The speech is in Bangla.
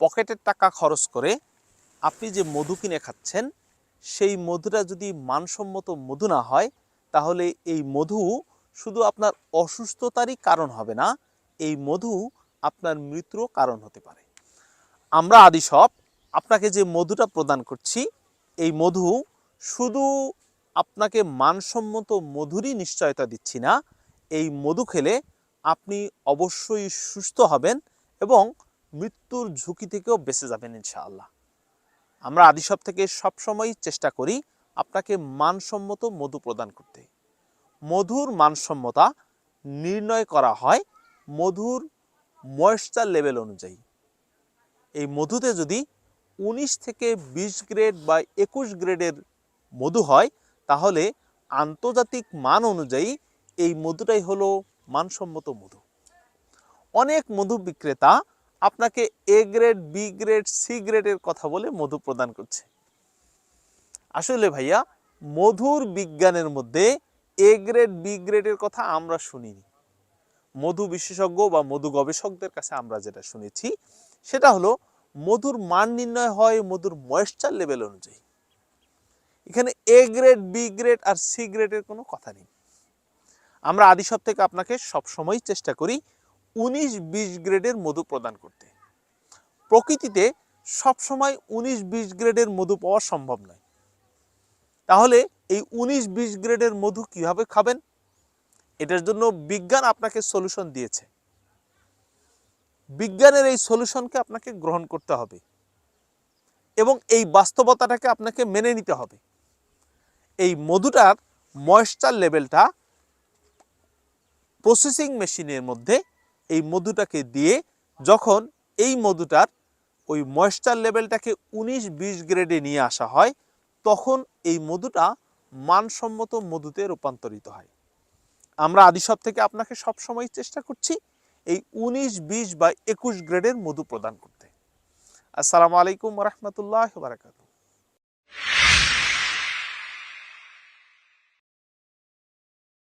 পকেটের টাকা খরচ করে আপনি যে মধু কিনে খাচ্ছেন, সেই মধুটা যদি মানসম্মত মধু না হয়, তাহলে এই মধু শুধু আপনার অসুস্থতারই কারণ হবে না, এই মধু আপনার মৃত্যুরও কারণ হতে পারে। আমরা আদি সব আপনাকে যে মধুটা প্রদান করছি, এই মধু শুধু আপনাকে মানসম্মত মধুরই নিশ্চয়তা দিচ্ছি না, এই মধু খেলে আপনি অবশ্যই সুস্থ হবেন এবং মৃত্যুর ঝুঁকি থেকেও বেঁচে যাবেন ইনশাআল্লাহ। আমরা আদিসব থেকে সবসময় চেষ্টা করি আপনাকে মানসম্মত মধু প্রদান করতে। মধুর মানসম্মতা নির্ণয় করা হয় মধুর ময়েশ্চার লেভেল অনুযায়ী। এই মধুতে যদি উনিশ থেকে বিশ গ্রেড বা একুশ গ্রেডের মধু হয়, তাহলে আন্তর্জাতিক মান অনুযায়ী এই মধুটাই হলো মানসম্মত মধু। অনেক মধু বিক্রেতা আপনাকে A grade B grade C গ্রেডের কথা বলে মধু প্রদান করছে। আসলে ভাইয়া, মধুর বিজ্ঞানের মধ্যে এ গ্রেড বি গ্রেডের কথা আমরা শুনিনি। মধু বিশেষজ্ঞ বা মধু গবেষকদের কাছে আমরা যেটা শুনেছি, সেটা হলো মধুর মান নির্ণয় হয় মধুর ময়েশ্চার লেভেল অনুযায়ী। এখানে এ গ্রেড বি গ্রেড আর সি গ্রেডের কোনো কথা নেই। আমরা আদিসব থেকে আপনাকে সবসময় চেষ্টা করি উনিশ বিশ গ্রেডের মধু প্রদান করতে। প্রকৃতিতে সবসময় উনিশ বিশ গ্রেডের মধু পাওয়া সম্ভব নয়। তাহলে এই উনিশ বিশ গ্রেডের মধু কীভাবে খাবেন? এটার জন্য বিজ্ঞান আপনাকে সলিউশন দিয়েছে। বিজ্ঞানের এই সলিউশনকে আপনাকে গ্রহণ করতে হবে। এবং এই বাস্তবতাটাকে আপনাকে মেনে নিতে হবে। এই মধুটার ময়েশ্চার লেভেলটা প্রসেসিং মেশিনের মধ্যে এই মধুটাকে দিয়ে যখন এই মধুটার ওই ময়েশ্চার লেভেলটাকে উনিশ বিশ গ্রেডে নিয়ে আসা হয়, তখন এই মধুটা মানসম্মত মধুতে রূপান্তরিত হয়। আমরা আদিসব থেকে আপনাকে সবসময় চেষ্টা করছি এই উনিশ বিশ বা একুশ গ্রেডের মধু প্রদান করতে। আসসালামু আলাইকুম রহমতুল্লাহ বারাকাতু